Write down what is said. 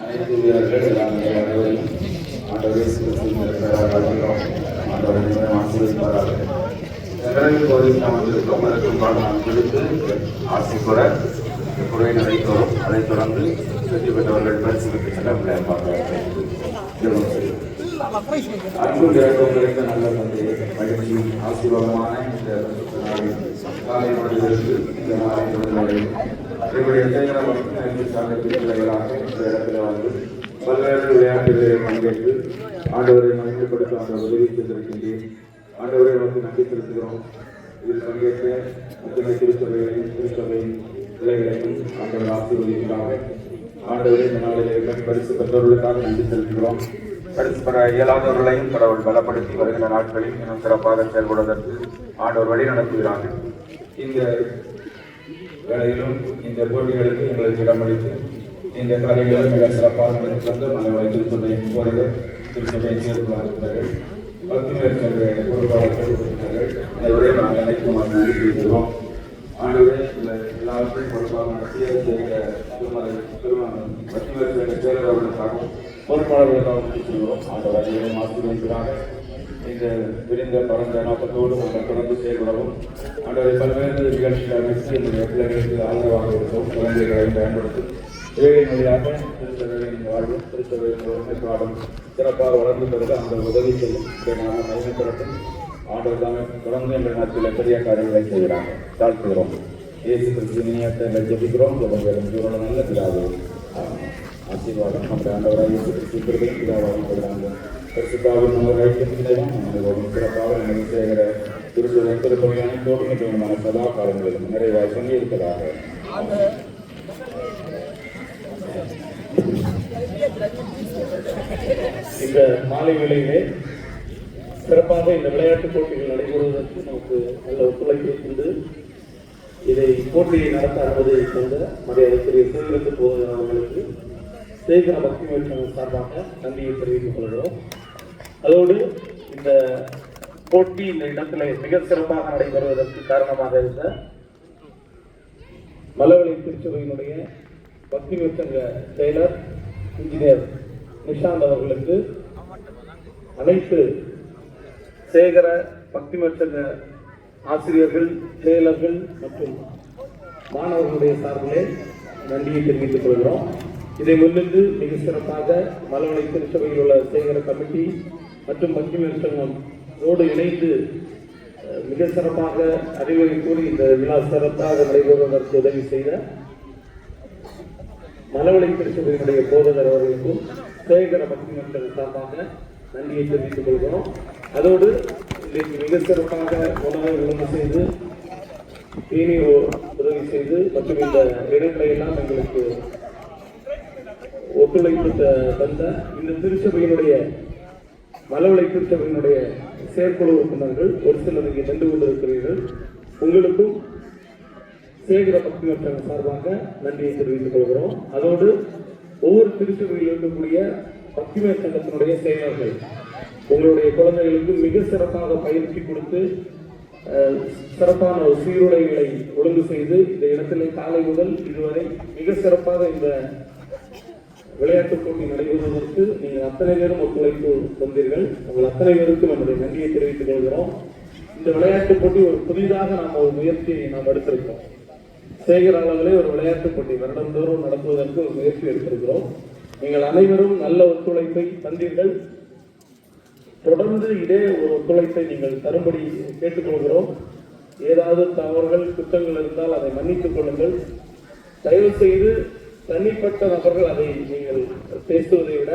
அனைத்து வீரர்கள் எல்லாம் ஆண்டவர் இயேசு கிறிஸ்துவின் நடைபெறும் அதைத் தொடர்ந்து வெற்றி பெற்றவர்கள் பரிசு பெற்று செல்ல விளையாட அன்பு இறக்கம் நிறைந்த நல்ல தந்தை மகிழ்ச்சி ஆசீர்வாதமான இந்த காலை பொழுதிலிருந்து இந்த மாலை பொழுது வரை என்னுடைய சேகர ஐந்து சார்ந்த பிள்ளைகளாக இந்த இடத்துல வந்து பல்வேறு விளையாட்டுகளில் பங்கேற்று ஆண்டவரை மகிழ்ந்து கொடுத்து அந்த உதவி செய்திருக்கின்றேன். ஆண்டவரை வந்து நன்றி செலுத்துகிறோம். இதில் பங்கேற்ற அத்தனை திருச்சபைகளையும் திருச்சபையின் பிள்ளைகளையும் ஆண்டவர் ஆசீர்வதிக்கிறாங்க ஆண்டவரை இந்த நாளிலே பரிசு பெற்றவர்களுக்காக நன்றி செலுத்துகிறோம். பரிசு பெற இயலாதவர்களையும் கடவுள் பலப்படுத்தி வருகிற நாட்களில் இன்னும் சிறப்பாக செயல்படுவதற்கு ஆண்டவர் வழி நடத்துகிறாங்க இந்த வேளையிலும் இந்த போட்டிகளுக்கு எங்களுக்கு இடமளித்து இந்த கலைகளும் மிக சிறப்பாக நடந்து மலை திருச்சபை போறது திருச்சபையை சேர்த்து இருக்கிறார்கள் பக்திமேற் சென்ற பொறுப்பாளர்கள் இருக்கிறார்கள் அனைவரையும் நாங்கள் அனைத்தும் நன்றி ஆண்டவரே இந்த எல்லாவற்றையும் பொறுப்பாக நடத்திய செய்கிற திருமலை திருமணம் பக்திமேற் சென்ற சேரர் அவர்களுக்காகவும் பொறுப்பாளர்களுக்காகவும் நன்றி செய்கிறோம் ஆண்டவர் அனைவரையும் இந்த விரிந்த பரந்த நோக்கத்தோடு நாங்கள் தொடர்ந்து செயல்படவும். ஆண்டவரை பல்வேறு நிகழ்ச்சிகளை அமைத்து என்னுடைய பிள்ளைகளுக்கு ஆதரவாக இருக்கும் குழந்தைகளை பயன்படுத்தும் ஏழை மொழியாக திருச்சபையின் வாழ்வும் திருச்சபையின் ஒருமைப்பாடும் சிறப்பாக வளர்ந்து பெறுக அந்த உதவி செய்யும். இதை நாம் ஆண்டவர் தாமே தொடர்ந்து எங்கள் நாட்டில் பெரிய காரியங்களை செய்கிறாங்க தாழ்த்துகிறோம் இயேசு கிறிஸ்து நினையத்தை எங்கள் ஜெபிக்கிறோம். ஜெபங்களும் ஜீவன நல்ல பிதாவே. ஆசீர்வாதம் நம்முடைய ஆண்டவராக இயேசு கிறிஸ்து பிறகு பிதாவாக கொடுறாங்க பரிசுத்தாவின் நம்ம வைத்திருக்கிறோம் நம்மளோட சிறப்பாக நமது செய்கிற திருச்சபை திருப்பதி அனைத்தோடு நிச்சயமான சதா காலங்களிலும் நிறைவாக சொல்லி இந்த மாலை வேளையிலே சிறப்பாக இந்த விளையாட்டுப் போட்டிகள் நடைபெறுவதற்கு நமக்கு நல்ல ஒத்துழைப்பு கொண்டு இதை போட்டியை நடத்த அனுமதி தந்த மரியாதைக்குரிய சேகரித்து போகிறவர்களுக்கு சேகர பக்தி முயற்சி சார்பாக நன்றியை தெரிவித்துக் கொள்கிறோம். அதோடு இந்த போட்டி இந்த இடத்திலே மிக சிறப்பாக நடைபெறுவதற்கு காரணமாக இருந்த மலவழி திருச்சபையினுடைய பக்தி சங்க செயலர் இன்ஜினியர் நிஷாந்த் அவர்களுக்கு அனைத்து சேகர பக்தி மற்ற ஆசிரியர்கள் செயலர்கள் மற்றும் மாணவர்களுடைய சார்பிலே நன்றியை தெரிவித்துக் கொள்கிறோம். இதை முன்னிட்டு மிக சிறப்பாக மலவளை திருச்சபையில் உள்ள சேகர கமிட்டி மற்றும் பக்தி சங்கம் ோடு இணைந்து மிக சிறப்பாக அறிவுரை கூறி இந்த விழா சிறப்பாக நடைபெறுவதற்கு உதவி செய்த மலவளை திருச்சபையினுடைய போதகர் அவர்களுக்கும் சேகர பக்தி மக்கள் சார்பாக நன்றியை தெரிவித்துக் கொள்கிறோம் அதோடு இன்றைக்கு மிக சிறப்பாக உணவை விளம்பரம் செய்து தேநீர் உதவி செய்து மற்றும் இந்த இடங்களை எல்லாம் எங்களுக்கு ஒத்துழைப்பு த- தந்த இந்த திருச்சபையினுடைய மலவளை திருச்சபையினுடைய செயற்குழு உறுப்பினர்கள் ஒரு சிலர் இங்கே நின்று கொண்டிருக்கிறீர்கள். உங்களுக்கும் சேகர பக்தி மன்றம் சார்பாக நன்றியை தெரிவித்துக் கொள்கிறோம். அதோடு ஒவ்வொரு திருச்சபையில் இருக்கக்கூடிய பக்திமய சங்கத்தினுடைய செயலர்கள் உங்களுடைய குழந்தைகளுக்கு மிக சிறப்பாக பயிற்சி கொடுத்து சிறப்பான ஒரு சீருடைகளை ஒழுங்கு செய்து இந்த இடத்திலே காலை முதல் இதுவரை மிக சிறப்பாக இந்த விளையாட்டுப் போட்டி நடைபெறுவதற்கு நீங்கள் அத்தனை பேரும் ஒத்துழைப்பு தந்தீர்கள். உங்கள் அத்தனை பேருக்கும் நம்முடைய நன்றியை தெரிவித்துக் கொள்கிறோம். இந்த விளையாட்டுப் போட்டி ஒரு புதிதாக நாம் ஒரு முயற்சியை நாம் எடுத்திருக்கோம் சேகர அளவிலே ஒரு விளையாட்டுப் போட்டி வருடந்தோறும் நடத்துவதற்கு ஒரு முயற்சி எடுத்திருக்கிறோம். நீங்கள் அனைவரும் நல்ல ஒத்துழைப்பை தந்தீர்கள். தொடர்ந்து இதே ஒரு ஒத்துழைப்பை நீங்கள் தரும்படி கேட்டுக்கொள்கிறோம். ஏதாவது தவறுகள் குற்றங்கள் இருந்தால் அதை மன்னித்துக் கொள்ளுங்கள். தயவு செய்து தனிப்பட்ட நபர்கள் அதை நீங்கள் பேசுவதை விட